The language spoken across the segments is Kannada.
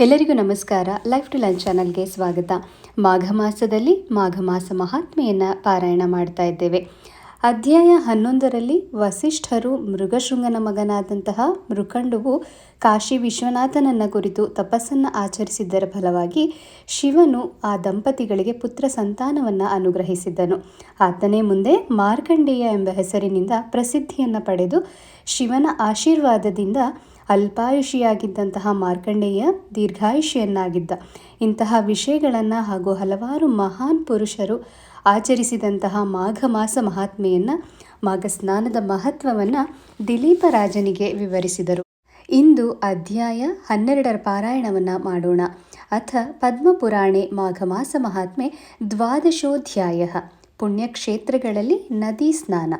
ಎಲ್ಲರಿಗೂ ನಮಸ್ಕಾರ. ಲೈಫ್ ಟು ಲೈನ್ ಚಾನಲ್ಗೆ ಸ್ವಾಗತ. ಮಾಘ ಮಾಸದಲ್ಲಿ ಮಾಘ ಮಾಸ ಮಹಾತ್ಮೆಯನ್ನು ಪಾರಾಯಣ ಮಾಡ್ತಾ ಇದ್ದೇವೆ. ಅಧ್ಯಾಯ ಹನ್ನೊಂದರಲ್ಲಿ ವಸಿಷ್ಠರು ಮೃಗಶೃಂಗನ ಮಗನಾದಂತಹ ಮೃಕಂಡುವು ಕಾಶಿ ವಿಶ್ವನಾಥನನ್ನ ಕುರಿತು ತಪಸ್ಸನ್ನು ಆಚರಿಸಿದ್ದರ ಫಲವಾಗಿ ಶಿವನು ಆ ದಂಪತಿಗಳಿಗೆ ಪುತ್ರ ಸಂತಾನವನ್ನು ಅನುಗ್ರಹಿಸಿದ್ದನು. ಆತನೇ ಮುಂದೆ ಮಾರ್ಕಂಡೇಯ ಎಂಬ ಹೆಸರಿನಿಂದ ಪ್ರಸಿದ್ಧಿಯನ್ನು ಪಡೆದು ಶಿವನ ಆಶೀರ್ವಾದದಿಂದ ಅಲ್ಪಾಯುಷಿಯಾಗಿದ್ದಂತಹ ಮಾರ್ಕಂಡೇಯ ದೀರ್ಘಾಯುಷಿಯನ್ನಾಗಿದ್ದ. ಇಂತಹ ವಿಷಯಗಳನ್ನು ಹಾಗೂ ಹಲವಾರು ಮಹಾನ್ ಪುರುಷರು ಆಚರಿಸಿದಂತಹ ಮಾಘ ಮಾಸ ಮಹಾತ್ಮೆಯನ್ನು, ಮಾಘ ಸ್ನಾನದ ಮಹತ್ವವನ್ನು ದಿಲೀಪ ರಾಜನಿಗೆ ವಿವರಿಸಿದರು. ಇಂದು ಅಧ್ಯಾಯ ಹನ್ನೆರಡರ ಪಾರಾಯಣವನ್ನು ಮಾಡೋಣ. ಅಥ ಪದ್ಮಪುರಾಣೆ ಮಾಘ ಮಾಸ ಮಹಾತ್ಮೆ ದ್ವಾದಶೋಧ್ಯಾಯ, ಪುಣ್ಯಕ್ಷೇತ್ರಗಳಲ್ಲಿ ನದಿ ಸ್ನಾನ.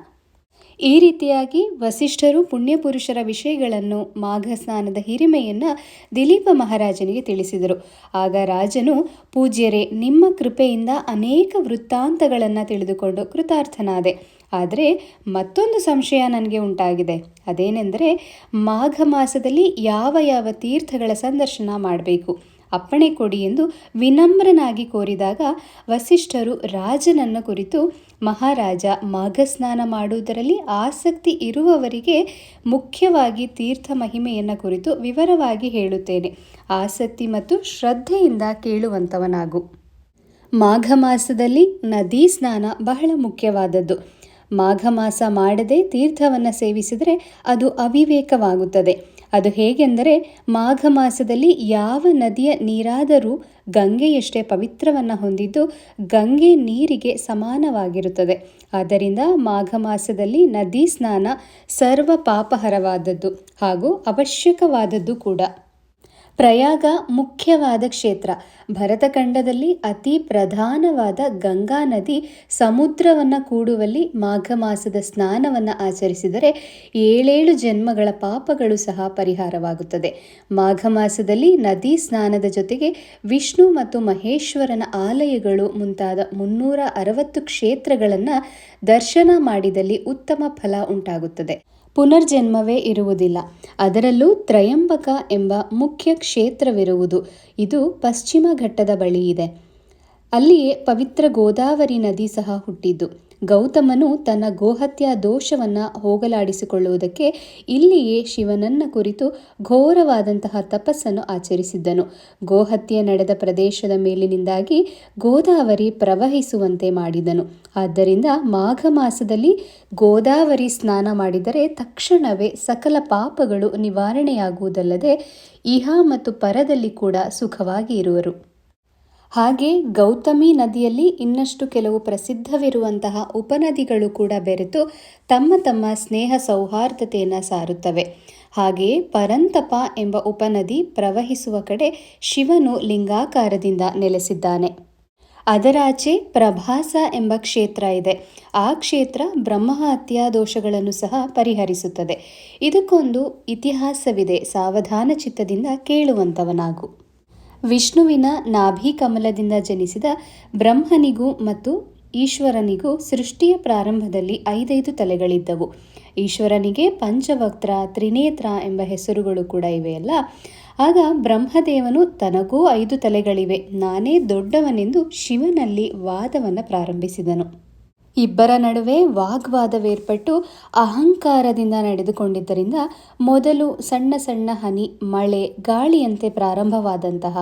ಈ ರೀತಿಯಾಗಿ ವಸಿಷ್ಠರು ಪುಣ್ಯಪುರುಷರ ವಿಷಯಗಳನ್ನು ಮಾಘ ಸ್ನಾನದ ಹಿರಿಮೆಯನ್ನು ದಿಲೀಪ ಮಹಾರಾಜನಿಗೆ ತಿಳಿಸಿದರು. ಆಗ ರಾಜನು, ಪೂಜ್ಯರೇ, ನಿಮ್ಮ ಕೃಪೆಯಿಂದ ಅನೇಕ ವೃತ್ತಾಂತಗಳನ್ನು ತಿಳಿದುಕೊಂಡು ಕೃತಾರ್ಥನಾದೆ. ಆದರೆ ಮತ್ತೊಂದು ಸಂಶಯ ನನಗೆ ಉಂಟಾಗಿದೆ. ಅದೇನೆಂದರೆ, ಮಾಘ ಮಾಸದಲ್ಲಿ ಯಾವ ಯಾವ ತೀರ್ಥಗಳ ಸಂದರ್ಶನ ಮಾಡಬೇಕು? ಅಪ್ಪಣೆ ಕೊಡಿ ಎಂದು ವಿನಮ್ರನಾಗಿ ಕೋರಿದಾಗ ವಸಿಷ್ಠರು ರಾಜನನ್ನು ಕುರಿತು, ಮಹಾರಾಜ ಮಾಘಸ್ನಾನ ಮಾಡುವುದರಲ್ಲಿ ಆಸಕ್ತಿ ಇರುವವರಿಗೆ ಮುಖ್ಯವಾಗಿ ತೀರ್ಥ ಮಹಿಮೆಯನ್ನು ಕುರಿತು ವಿವರವಾಗಿ ಹೇಳುತ್ತೇನೆ. ಆಸಕ್ತಿ ಮತ್ತು ಶ್ರದ್ಧೆಯಿಂದ ಕೇಳುವಂಥವನಾಗು ಮಾಘ ಮಾಸದಲ್ಲಿ ನದಿ ಸ್ನಾನ ಬಹಳ ಮುಖ್ಯವಾದದ್ದು. ಮಾಘ ಮಾಸ ಮಾಡದೆ ತೀರ್ಥವನ್ನು ಸೇವಿಸಿದರೆ ಅದು ಅವಿವೇಕವಾಗುತ್ತದೆ. ಅದು ಹೇಗೆಂದರೆ ಮಾಘ ಮಾಸದಲ್ಲಿ ಯಾವ ನದಿಯ ನೀರಾದರೂ ಗಂಗೆಯಷ್ಟೇ ಪವಿತ್ರವನ್ನು ಹೊಂದಿದ್ದು ಗಂಗೆ ನೀರಿಗೆ ಸಮಾನವಾಗಿರುತ್ತದೆ. ಆದ್ದರಿಂದ ಮಾಘ ಮಾಸದಲ್ಲಿ ನದಿ ಸ್ನಾನ ಸರ್ವ ಪಾಪಹರವಾದದ್ದು ಹಾಗೂ ಅವಶ್ಯಕವಾದದ್ದು ಕೂಡ. ಪ್ರಯಾಗ ಮುಖ್ಯವಾದ ಕ್ಷೇತ್ರ. ಭರತಖಂಡದಲ್ಲಿ ಅತಿ ಪ್ರಧಾನವಾದ ಗಂಗಾ ನದಿ ಸಮುದ್ರವನ್ನು ಕೂಡುವಲ್ಲಿ ಮಾಘ ಮಾಸದ ಸ್ನಾನವನ್ನು ಆಚರಿಸಿದರೆ ಏಳೇಳು ಜನ್ಮಗಳ ಪಾಪಗಳು ಸಹ ಪರಿಹಾರವಾಗುತ್ತದೆ. ಮಾಘ ಮಾಸದಲ್ಲಿ ನದಿ ಸ್ನಾನದ ಜೊತೆಗೆ ವಿಷ್ಣು ಮತ್ತು ಮಹೇಶ್ವರನ ಆಲಯಗಳು ಮುಂತಾದ ಮುನ್ನೂರ ಅರವತ್ತು ಕ್ಷೇತ್ರಗಳನ್ನು ದರ್ಶನ ಮಾಡಿದಲ್ಲಿ ಉತ್ತಮ ಫಲ ಉಂಟಾಗುತ್ತದೆ. ಪುನರ್ಜನ್ಮವೇ ಇರುವುದಿಲ್ಲ. ಅದರಲ್ಲೂ ತ್ರಯಂಬಕ ಎಂಬ ಮುಖ್ಯ ಕ್ಷೇತ್ರವಿರುವುದು. ಇದು ಪಶ್ಚಿಮ ಘಟ್ಟದ ಬಳಿ ಇದೆ. ಅಲ್ಲಿಯೇ ಪವಿತ್ರ ಗೋದಾವರಿ ನದಿ ಸಹ ಹುಟ್ಟಿದ್ದು. ಗೌತಮನು ತನ್ನ ಗೋಹತ್ಯಾ ದೋಷವನ್ನು ಹೋಗಲಾಡಿಸಿಕೊಳ್ಳುವುದಕ್ಕೆ ಇಲ್ಲಿಯೇ ಶಿವನನ್ನ ಕುರಿತು ಘೋರವಾದಂತಹ ತಪಸ್ಸನ್ನು ಆಚರಿಸಿದ್ದನು. ಗೋಹತ್ಯೆ ನಡೆದ ಪ್ರದೇಶದ ಮೇಲಿನಿಂದಾಗಿ ಗೋದಾವರಿ ಪ್ರವಹಿಸುವಂತೆ ಮಾಡಿದನು. ಆದ್ದರಿಂದ ಮಾಘ ಮಾಸದಲ್ಲಿ ಗೋದಾವರಿ ಸ್ನಾನ ಮಾಡಿದರೆ ತಕ್ಷಣವೇ ಸಕಲ ಪಾಪಗಳು ನಿವಾರಣೆಯಾಗುವುದಲ್ಲದೆ ಇಹ ಮತ್ತು ಪರದಲ್ಲಿ ಕೂಡ ಸುಖವಾಗಿ ಇರುವರು. ಹಾಗೆ ಗೌತಮಿ ನದಿಯಲ್ಲಿ ಇನ್ನಷ್ಟು ಕೆಲವು ಪ್ರಸಿದ್ಧವಿರುವಂತಹ ಉಪನದಿಗಳು ಕೂಡ ಬೆರೆತು ತಮ್ಮ ತಮ್ಮ ಸ್ನೇಹ ಸೌಹಾರ್ದತೆಯನ್ನು ಸಾರುತ್ತವೆ. ಹಾಗೆಯೇ ಪರಂತಪ ಎಂಬ ಉಪನದಿ ಪ್ರವಹಿಸುವ ಕಡೆ ಶಿವನು ಲಿಂಗಾಕಾರದಿಂದ ನೆಲೆಸಿದ್ದಾನೆ. ಅದರಾಚೆ ಪ್ರಭಾಸ ಎಂಬ ಕ್ಷೇತ್ರ ಇದೆ. ಆ ಕ್ಷೇತ್ರ ಬ್ರಹ್ಮಹತ್ಯಾ ದೋಷಗಳನ್ನು ಸಹ ಪರಿಹರಿಸುತ್ತದೆ. ಇದಕ್ಕೊಂದು ಇತಿಹಾಸವಿದೆ. ಸಾವಧಾನ ಚಿತ್ತದಿಂದ ಕೇಳುವಂಥವನಾಗು ವಿಷ್ಣುವಿನ ನಾಭಿ ಕಮಲದಿಂದ ಜನಿಸಿದ ಬ್ರಹ್ಮನಿಗೂ ಮತ್ತು ಈಶ್ವರನಿಗೂ ಸೃಷ್ಟಿಯ ಪ್ರಾರಂಭದಲ್ಲಿ ಐದೈದು ತಲೆಗಳಿದ್ದವು. ಈಶ್ವರನಿಗೆ ಪಂಚವಕ್ತ್ರ, ತ್ರಿನೇತ್ರ ಎಂಬ ಹೆಸರುಗಳು ಕೂಡ ಇವೆಯಲ್ಲ ಆಗ ಬ್ರಹ್ಮದೇವನು ತನಗೂ ಐದು ತಲೆಗಳಿವೆ. ನಾನೇ ದೊಡ್ಡವನೆಂದು ಶಿವನಲ್ಲಿ ವಾದವನ್ನು ಪ್ರಾರಂಭಿಸಿದನು. ಇಬ್ಬರ ನಡುವೆ ವಾಗ್ವಾದವೇರ್ಪಟ್ಟು ಅಹಂಕಾರದಿಂದ ನಡೆದುಕೊಂಡಿದ್ದರಿಂದ ಮೊದಲು ಸಣ್ಣ ಸಣ್ಣ ಹನಿ, ಮಳೆ, ಗಾಳಿಯಂತೆ ಪ್ರಾರಂಭವಾದಂತಹ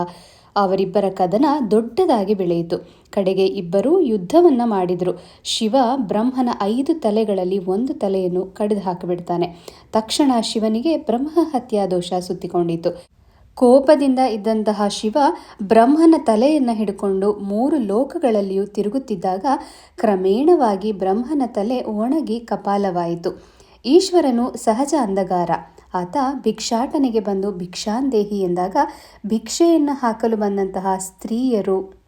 ಅವರಿಬ್ಬರ ಕದನ ದೊಡ್ಡದಾಗಿ ಬೆಳೆಯಿತು. ಕಡೆಗೆ ಇಬ್ಬರೂ ಯುದ್ಧವನ್ನ ಮಾಡಿದರು. ಶಿವ ಬ್ರಹ್ಮನ ಐದು ತಲೆಗಳಲ್ಲಿ ಒಂದು ತಲೆಯನ್ನು ಕಡಿದು ಹಾಕಿಬಿಡ್ತಾನೆ ತಕ್ಷಣ ಶಿವನಿಗೆ ಬ್ರಹ್ಮ ಹತ್ಯಾ ದೋಷ ಸುತ್ತಿಕೊಂಡಿತು ಕೋಪದಿಂದ ಇದ್ದಂತಹ ಶಿವ ಬ್ರಹ್ಮನ ತಲೆಯನ್ನು ಹಿಡ್ಕೊಂಡು ಮೂರು ಲೋಕಗಳಲ್ಲಿಯೂ ತಿರುಗುತ್ತಿದ್ದಾಗ ಕ್ರಮೇಣವಾಗಿ ಬ್ರಹ್ಮನ ತಲೆ ಒಣಗಿ ಕಪಾಲವಾಯಿತು. ಈಶ್ವರನು ಸಹಜ ಅಂದಗಾರ ಆತ ಭಿಕ್ಷಾಟನೆಗೆ ಬಂದು ಭಿಕ್ಷಾಂದೇಹಿ ಎಂದಾಗ ಭಿಕ್ಷೆಯನ್ನು ಹಾಕಲು ಬಂದಂತಹ ಸ್ತ್ರೀಯರು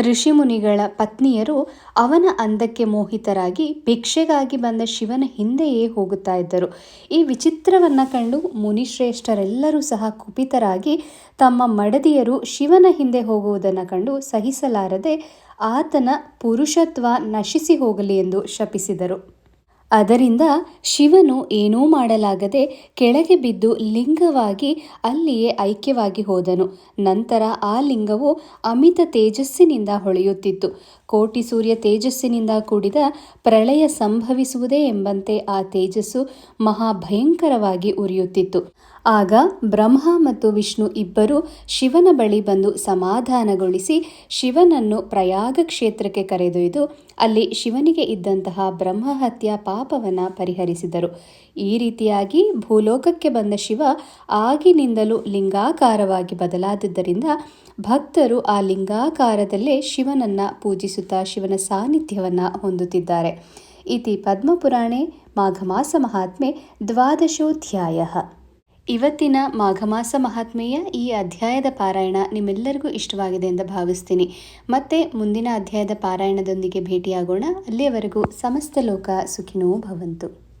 ಋಷಿಮುನಿಗಳ ಪತ್ನಿಯರು ಅವನ ಅಂದಕ್ಕೆ ಮೋಹಿತರಾಗಿ ಭಿಕ್ಷೆಗಾಗಿ ಬಂದ ಶಿವನ ಹಿಂದೆಯೇ ಹೋಗುತ್ತಾ ಇದ್ದರು. ಈ ವಿಚಿತ್ರವನ್ನ ಕಂಡು ಮುನಿಶ್ರೇಷ್ಠರೆಲ್ಲರೂ ಸಹ ಕುಪಿತರಾಗಿ ತಮ್ಮ ಮಡದಿಯರು ಶಿವನ ಹಿಂದೆ ಹೋಗುವುದನ್ನು ಕಂಡು ಸಹಿಸಲಾರದೆ ಆತನ ಪುರುಷತ್ವ ನಶಿಸಿ ಹೋಗಲಿ ಎಂದು ಶಪಿಸಿದರು. ಅದರಿಂದ ಶಿವನು ಏನೂ ಮಾಡಲಾಗದೆ ಕೆಳಗೆ ಬಿದ್ದು ಲಿಂಗವಾಗಿ ಅಲ್ಲಿಯೇ ಐಕ್ಯವಾಗಿ ಹೋದನು. ನಂತರ ಆ ಲಿಂಗವು ಅಮಿತ ತೇಜಸ್ಸಿನಿಂದ ಹೊಳೆಯುತ್ತಿತ್ತು. ಕೋಟಿ ಸೂರ್ಯ ತೇಜಸ್ಸಿನಿಂದ ಕೂಡಿದ ಪ್ರಳಯ ಸಂಭವಿಸುವುದೇ ಎಂಬಂತೆ ಆ ತೇಜಸ್ಸು ಮಹಾಭಯಂಕರವಾಗಿ ಉರಿಯುತ್ತಿತ್ತು. ಆಗ ಬ್ರಹ್ಮ ಮತ್ತು ವಿಷ್ಣು ಇಬ್ಬರು ಶಿವನ ಬಳಿ ಬಂದು ಸಮಾಧಾನಗೊಳಿಸಿ ಶಿವನನ್ನು ಪ್ರಯಾಗ ಕ್ಷೇತ್ರಕ್ಕೆ ಕರೆದೊಯ್ದು ಅಲ್ಲಿ ಶಿವನಿಗೆ ಇದ್ದಂತಹ ಬ್ರಹ್ಮಹತ್ಯ ಪಾಪವನ್ನು ಪರಿಹರಿಸಿದರು. ಈ ರೀತಿಯಾಗಿ ಭೂಲೋಕಕ್ಕೆ ಬಂದ ಶಿವ ಆಗಿನಿಂದಲೂ ಲಿಂಗಾಕಾರವಾಗಿ ಬದಲಾದದ್ದರಿಂದ ಭಕ್ತರು ಆ ಲಿಂಗಾಕಾರದಲ್ಲೇ ಶಿವನನ್ನ ಪೂಜಿಸುತ್ತಾ ಶಿವನ ಸಾನ್ನಿಧ್ಯವನ್ನು ಹೊಂದುತ್ತಿದ್ದಾರೆ. ಇತಿ ಪದ್ಮಪುರಾಣೆ ಮಾಘಮಾಸ ಮಹಾತ್ಮೆ ದ್ವಾದಶೋಧ್ಯಾಯ. ಇವತ್ತಿನ ಮಾಘಮಾಸ ಮಹಾತ್ಮೆಯ ಈ ಅಧ್ಯಾಯದ ಪಾರಾಯಣ ನಿಮ್ಮೆಲ್ಲರಿಗೂ ಇಷ್ಟವಾಗಿದೆ ಎಂದು ಭಾವಿಸ್ತೀನಿ. ಮತ್ತೆ ಮುಂದಿನ ಅಧ್ಯಾಯದ ಪಾರಾಯಣದೊಂದಿಗೆ ಭೇಟಿಯಾಗೋಣ. ಅಲ್ಲಿಯವರೆಗೂ ಸಮಸ್ತ ಲೋಕ ಸುಖಿನೋ ಭವಂತು.